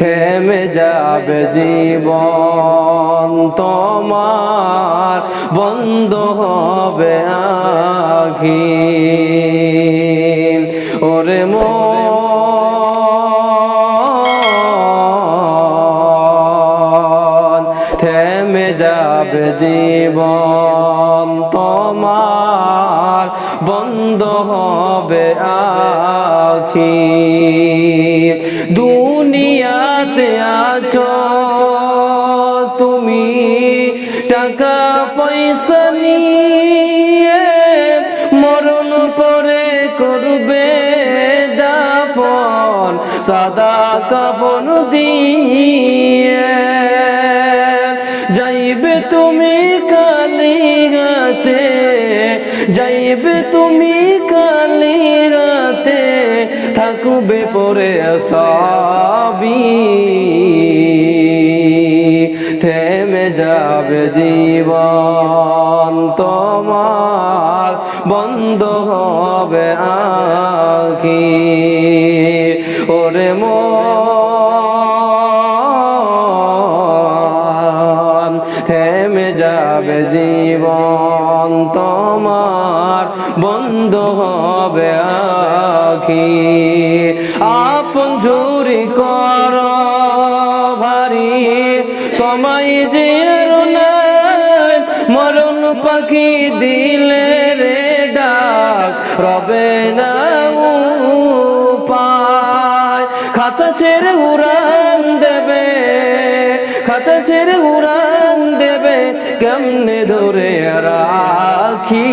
থেমে যাবে জীবন তোমার, বন্ধ হবে আখি ওরে মন, থেমে যাবে জীবন তোমার, বন্ধ হবে আখি টাকা পয়সা নিয়ে মরণ পরে করবে দাপন, সাদা কাপন দিয়ে। যাইবে তুমি কালি রাতে, যাইবে তুমি কালি রাতে, থাকবে পরে থেমে যাবে জীবন তোমার, বন্ধ হবে আখি ওরে মন, থেমে যাবে জীবন তোমার, বন্ধ হবে আখি আপন ঝুরি কর ভারী সময় যে আর নাই মরণ পাখি দিলে রে ডাক, রবে না উপায়। খাঁচা ছেড়ে উড়ান দেবে, খাঁচা ছেড়ে উড়ান দেবে, কেমনে ধরে রাখি?